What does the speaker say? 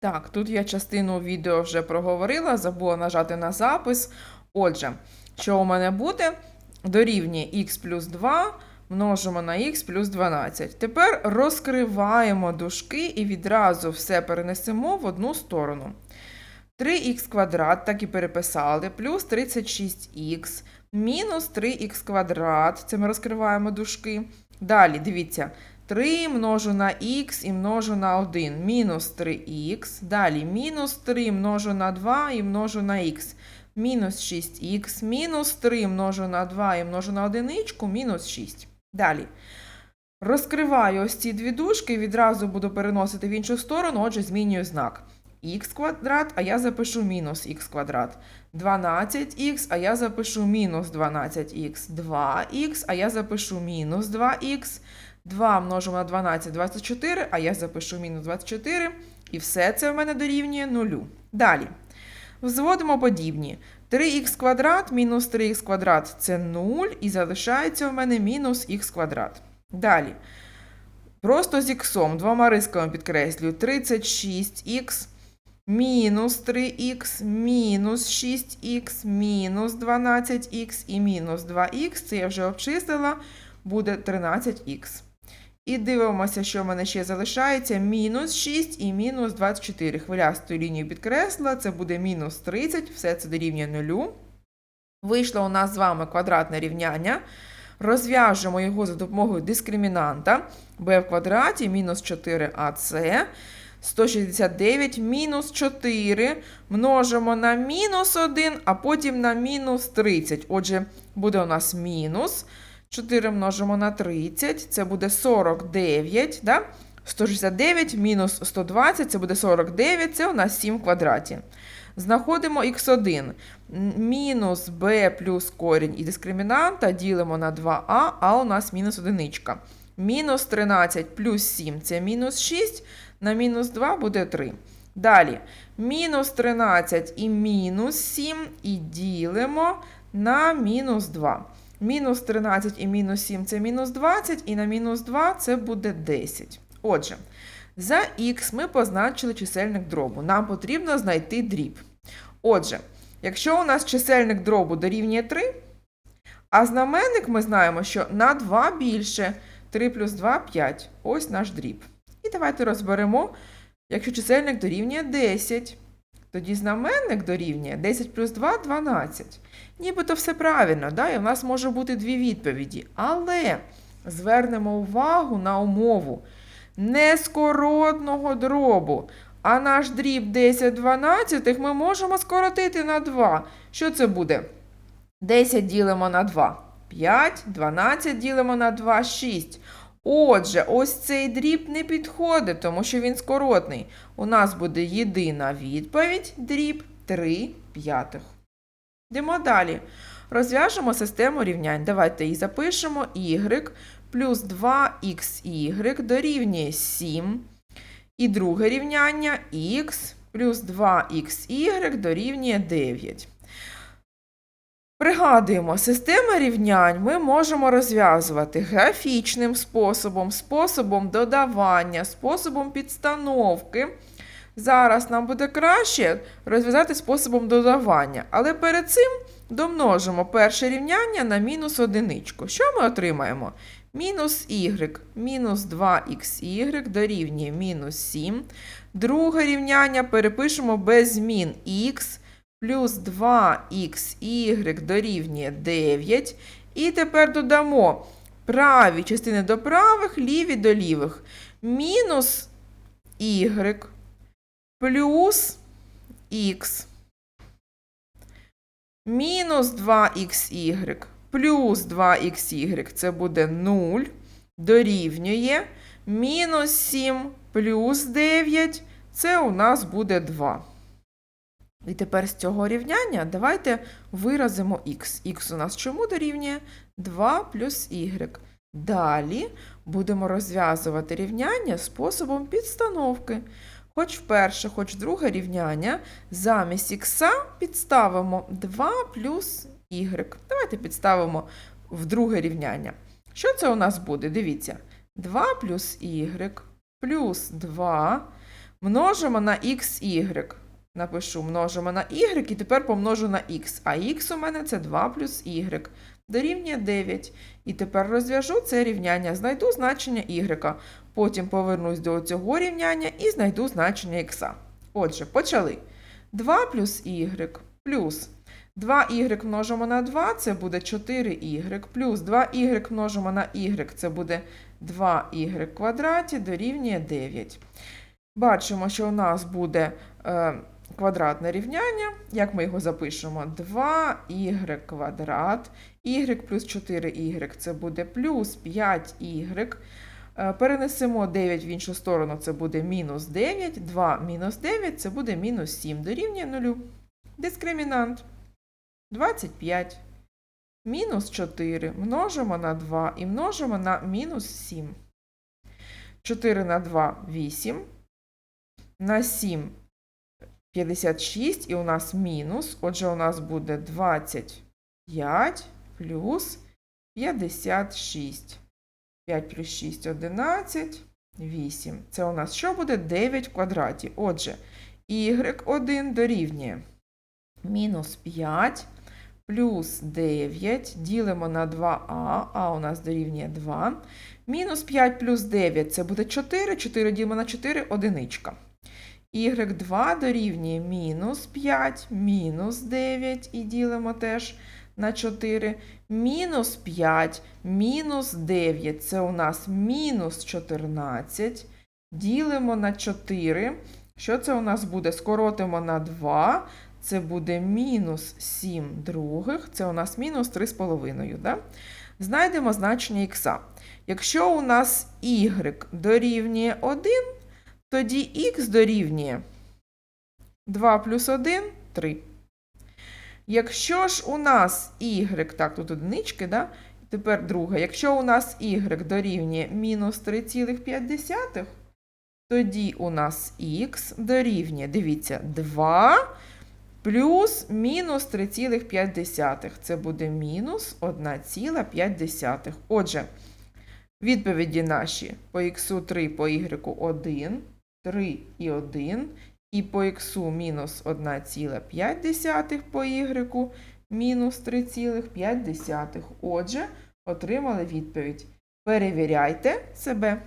Так, тут я частину відео вже проговорила, забула нажати на запис. Отже, що у мене буде? Дорівнює х плюс 2 множимо на х плюс 12. Тепер розкриваємо дужки і відразу все перенесемо в одну сторону. 3х квадрат, так і переписали, плюс 36х, мінус 3х квадрат, це ми розкриваємо дужки. Далі, дивіться, 3 множу на х і множу на 1, мінус 3х. Далі, мінус 3 множу на 2 і множу на х. Мінус 6х, мінус 3 множу на 2 і множу на одиничку, мінус 6. Далі. Розкриваю ось ці дві дужки відразу буду переносити в іншу сторону, отже, змінюю знак. х квадрат, а я запишу мінус х квадрат. 12х, а я запишу мінус 12х. 2х, а я запишу мінус 2х. 2 множимо на 12 24, а я запишу мінус 24. І все це в мене дорівнює нулю. Далі. Взводимо подібні. 3х квадрат мінус 3х квадрат це 0, і залишається в мене мінус х квадрат. Далі. Просто з х, двома рисками підкреслюю. 36х мінус 3х, мінус 6х, мінус 12х і мінус 2х. Це я вже обчислила, буде 13х. І дивимося, що в мене ще залишається. Мінус 6 і мінус 24. Хвилястою лінією підкресла, це буде мінус 30, все це дорівнює нулю. Вийшло у нас з вами квадратне рівняння. Розв'яжемо його за допомогою дискримінанта b в квадраті мінус 4ac. 169 мінус 4 множимо на мінус 1, а потім на мінус 30. Отже, буде у нас мінус. 4 множимо на 30, це буде 49. Да? 169 мінус 120, це буде 49, це у нас 7 в квадраті. Знаходимо х1. Мінус b плюс корінь і дискримінанта ділимо на 2а, а у нас мінус одиничка. Мінус 13 плюс 7 це мінус 6, на мінус 2 буде 3. Далі, мінус 13 і мінус 7 і ділимо на мінус 2. Мінус 13 і мінус 7 це мінус 20, і на мінус 2 це буде 10. Отже, за х ми позначили чисельник дробу. Нам потрібно знайти дріб. Отже, якщо у нас чисельник дробу дорівнює 3, а знаменник ми знаємо, що на 2 більше 3 плюс 2 5. Ось наш дріб. І давайте розберемо, якщо чисельник дорівнює 10, тоді знаменник дорівнює 10 плюс 2 12. Нібито все правильно, да? і в нас може бути дві відповіді. Але звернемо увагу на умову нескоротного дробу. А наш дріб 10 12 ми можемо скоротити на 2. Що це буде? 10 ділимо на 2. 5, 12 ділимо на 2, 6. Отже, ось цей дріб не підходить, тому що він скоротний. У нас буде єдина відповідь дріб 3 п'ятих. Йдемо далі. Розв'яжемо систему рівнянь. Давайте її запишемо. y плюс 2xy дорівнює 7. І друге рівняння х плюс 2xy дорівнює 9. Пригадуємо, системи рівнянь ми можемо розв'язувати графічним способом, способом додавання, способом підстановки. Зараз нам буде краще розв'язати способом додавання. Але перед цим домножимо перше рівняння на мінус одиничку. Що ми отримаємо? Мінус y, мінус 2xy дорівнює мінус 7. Друге рівняння перепишемо без змін х плюс 2xy дорівнює 9. І тепер додамо праві частини до правих, ліві до лівих. Мінус y плюс х. Мінус 2xy плюс 2xy це буде 0, дорівнює. Мінус 7 плюс 9 це у нас буде 2. І тепер з цього рівняння давайте виразимо х. Х у нас чому дорівнює 2 плюс y. Далі будемо розв'язувати рівняння способом підстановки. Хоч вперше, хоч друге рівняння, замість х підставимо 2 плюс y. Давайте підставимо в друге рівняння. Що це у нас буде? Дивіться. 2 плюс y плюс 2 Множимо на xy. Напишу множимо на y і тепер помножу на x. А x у мене це 2 плюс y. Дорівнює 9. І тепер розв'яжу це рівняння, знайду значення y. Потім повернусь до цього рівняння і знайду значення x. Отже, почали. 2 плюс y плюс 2y множимо на 2, це буде 4y, плюс 2y множимо на y, це буде 2y квадраті дорівнює 9. Бачимо, що у нас буде е, квадратне рівняння. Як ми його запишемо? 2y квадрат, y плюс 4y це буде плюс 5y. Е, Перенесемо 9 в іншу сторону, це буде мінус 9. 2 мінус 9 це буде мінус 7. Дорівнює 0. Дискримінант 25. Мінус 4 множимо на 2 і множимо на мінус 7. 4 на 2 – 8. На 7 – 56, і у нас мінус. Отже, у нас буде 25 плюс 56. 5 плюс 6 – 11, 8. Це у нас що буде? 9 в квадраті. Отже, y1 дорівнює мінус 5 плюс 9 ділимо на 2а, а у нас дорівнює 2. Мінус 5 плюс 9 це буде 4, 4 ділимо на 4 одиничка. Y2 дорівнює мінус 5, мінус 9 і ділимо теж на 4. Мінус 5, мінус 9 це у нас мінус 14. Ділимо на 4. Що це у нас буде? Скоротимо на 2. Це буде мінус 7 других, це у нас мінус 3,5. Да? Знайдемо значення х. Якщо у нас y дорівнює 1, тоді х дорівнює 2 плюс 1 – 3. Якщо ж у нас y, так, тут одинички, да? тепер друге, якщо у нас y дорівнює мінус 3,5, тоді у нас х дорівнює, дивіться, 2 плюс мінус 3,5. Це буде мінус 1,5. Отже, відповіді наші по х 3, по y 1, 3 і 1, і по х мінус 1,5 по y мінус 3,5. Отже, отримали відповідь. Перевіряйте себе.